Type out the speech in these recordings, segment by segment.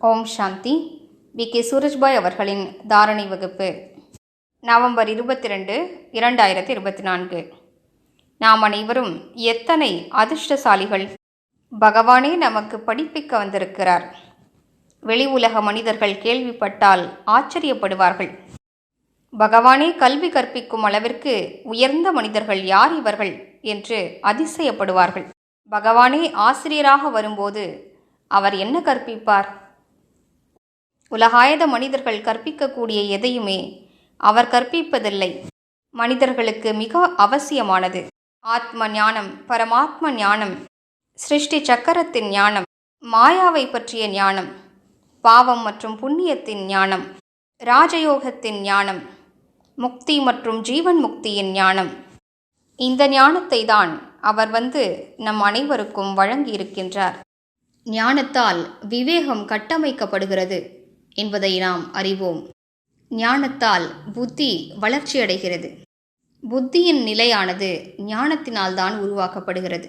ஓம் சாந்தி. V K. Surajbhai அவர்களின் தாரணை வகுப்பு. நவம்பர் இருபத்தி ரெண்டு இரண்டாயிரத்தி இருபத்தி நான்கு நாம் அனைவரும் எத்தனை அதிர்ஷ்டசாலிகள்? பகவானே நமக்கு படிப்பிக்க வந்திருக்கிறார். வெளி உலக மனிதர்கள் கேள்விப்பட்டால் ஆச்சரியப்படுவார்கள். பகவானே கல்வி கற்பிக்கும் அளவிற்கு உயர்ந்த மனிதர்கள் யார் இவர்கள் என்று அதிசயப்படுவார்கள். பகவானே ஆசிரியராக வரும்போது அவர் என்ன கற்பிப்பார்? உலகாயத மனிதர்கள் கற்பிக்கக்கூடிய எதையுமே அவர் கற்பிப்பதில்லை. மனிதர்களுக்கு மிக அவசியமானது. ஆத்ம ஞானம் பரமாத்ம ஞானம் சிருஷ்டி சக்கரத்தின் ஞானம் மாயாவை பற்றிய ஞானம் பாவம் மற்றும் புண்ணியத்தின் ஞானம் ராஜயோகத்தின் ஞானம் முக்தி மற்றும் ஜீவன் முக்தியின் ஞானம். இந்த ஞானத்தை தான் அவர் வந்து நம் அனைவருக்கும் வழங்கியிருக்கின்றார். ஞானத்தால் விவேகம் கட்டமைக்கப்படுகிறது. என்பதை நாம் அறிவோம். ஞானத்தால் புத்தி வளர்ச்சியடைகிறது. புத்தியின் நிலையானது ஞானத்தினால்தான் உருவாக்கப்படுகிறது.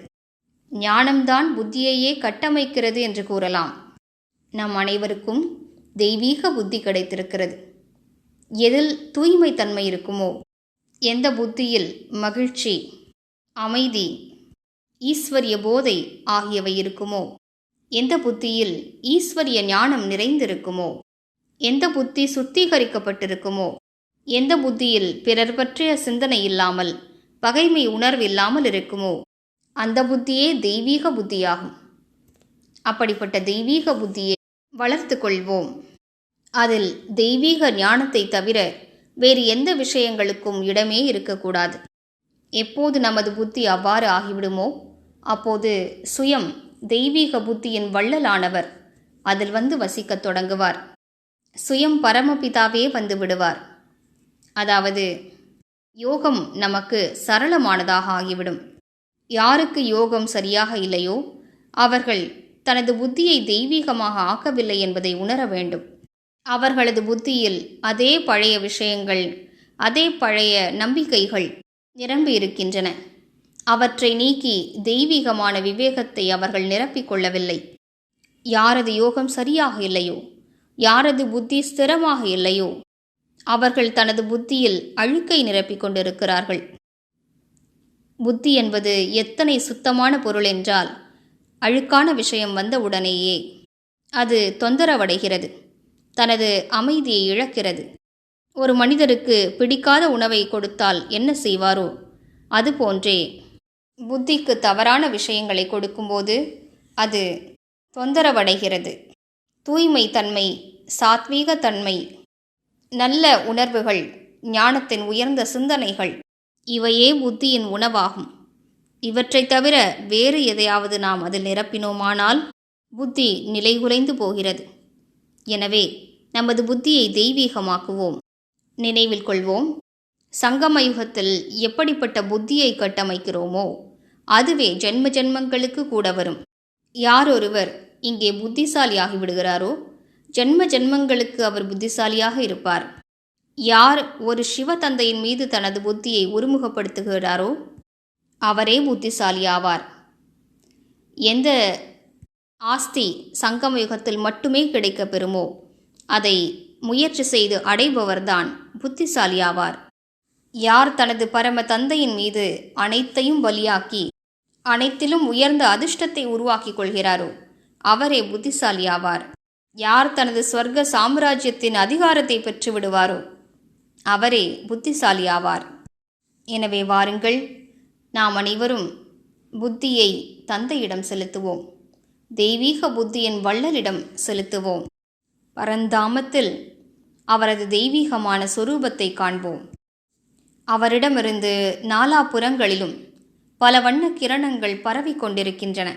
ஞானம்தான் புத்தியையே கட்டமைக்கிறது என்று கூறலாம். நம் அனைவருக்கும் தெய்வீக புத்தி கிடைத்திருக்கிறது. எதில் தூய்மை தன்மை இருக்குமோ எந்த புத்தியில் மகிழ்ச்சி அமைதி ஈஸ்வரிய போதை ஆகியவை இருக்குமோ எந்த புத்தியில் ஈஸ்வரிய ஞானம் நிறைந்திருக்குமோ எந்த புத்தி சுத்திகரிக்கப்பட்டிருக்குமோ? எந்த புத்தியில் பிறர் பற்றிய சிந்தனை இல்லாமல் பகைமை உணர்வு இல்லாமல் இருக்குமோ? அந்த புத்தியே தெய்வீக புத்தியாகும். அப்படிப்பட்ட தெய்வீக புத்தியை வளர்த்து கொள்வோம். அதில் தெய்வீக ஞானத்தை தவிர வேறு எந்த விஷயங்களுக்கும் இடமே இருக்கக்கூடாது. எப்போது நமது புத்தி அவ்வாறு ஆகிவிடுமோ அப்போது சுயம் தெய்வீக புத்தியின் வள்ளலானவர் அதில் வந்து வசிக்கத் தொடங்குவார். சுயம் பரமபிதாவே வந்து விடுவார் அதாவது யோகம் நமக்கு சரளமானதாக ஆகிவிடும். யாருக்கு யோகம் சரியாக இல்லையோ அவர்கள் தனது புத்தியை தெய்வீகமாக ஆக்கவில்லை என்பதை உணர வேண்டும். அவர்களது புத்தியில் அதே பழைய விஷயங்கள் அதே பழைய நம்பிக்கைகள் நிரம்பி இருக்கின்றன. அவற்றை நீக்கி தெய்வீகமான விவேகத்தை அவர்கள் நிரப்பிக் கொள்ளவில்லை. யாரது யோகம் சரியாக இல்லையோ யாரது புத்தி ஸ்திரமாக இல்லையோ? அவர்கள் தனது புத்தியில் அழுக்கை நிரப்பிக் கொண்டிருக்கிறார்கள். புத்தி என்பது எத்தனை சுத்தமான பொருள் என்றால் அழுக்கான விஷயம் வந்த உடனேயே அது தொந்தரவடைகிறது தனது அமைதியை இழக்கிறது. ஒரு மனிதருக்கு பிடிக்காத உணவை கொடுத்தால் என்ன செய்வாரோ? அதுபோன்றே புத்திக்கு தவறான விஷயங்களை கொடுக்கும்போது அது தொந்தரவடைகிறது. தூய்மை தன்மை சாத்வீக தன்மை நல்ல உணர்வுகள் ஞானத்தின் உயர்ந்த சிந்தனைகள் இவையே புத்தியின் உணவாகும். இவற்றை தவிர வேறு எதையாவது நாம் அதில் நிரப்பினோமானால் புத்தி நிலைகுலைந்து போகிறது. எனவே நமது புத்தியை தெய்வீகமாக்குவோம். நினைவில் கொள்வோம். சங்கமயுகத்தில் எப்படிப்பட்ட புத்தியை கட்டமைக்கிறோமோ அதுவே ஜென்ம ஜென்மங்களுக்கு கூட வரும். யாரொருவர் இங்கே புத்திசாலியாகி விடுகிறாரோ? ஜென்ம ஜென்மங்களுக்கு அவர் புத்திசாலியாக இருப்பார். யார் ஒரு சிவ தந்தையின் மீது தனது புத்தியை ஒருமுகப்படுத்துகிறாரோ அவரே புத்திசாலியாவார். எந்த ஆஸ்தி சங்கம யுகத்தில் மட்டுமே கிடைக்கப் பெறுமோ அதை முயற்சி செய்து அடைபவர்தான் புத்திசாலியாவார். யார் தனது பரம தந்தையின் மீது அனைத்தையும் பலியாக்கி அனைத்திலும் உயர்ந்த அதிர்ஷ்டத்தை உருவாக்கிக் கொள்கிறாரோ அவரே புத்திசாலியாவார். யார் தனது ஸ்வர்க்க சாம்ராஜ்யத்தின் அதிகாரத்தை பெற்று விடுவாரோ அவரே புத்திசாலியாவார். எனவே வாருங்கள் நாம் அனைவரும் புத்தியை தந்தையிடம் செலுத்துவோம். தெய்வீக புத்தியின் வள்ளலிடம் செலுத்துவோம். பரந்தாமத்தில் அவரது தெய்வீகமான சொரூபத்தை காண்போம். அவரிடமிருந்து நாலாபுறங்களிலும் பல வண்ண கிரணங்கள் பரவி கொண்டிருக்கின்றன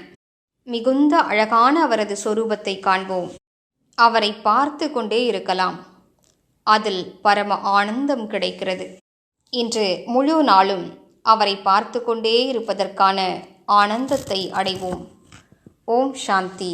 மிகுந்த அழகான அவரது சொரூபத்தை காண்போம். அவரை பார்த்து கொண்டே இருக்கலாம். அதில் பரம ஆனந்தம் கிடைக்கிறது. இன்று முழு நாளும் அவரை பார்த்து கொண்டே இருப்பதற்கான ஆனந்தத்தை அடைவோம். ஓம் சாந்தி.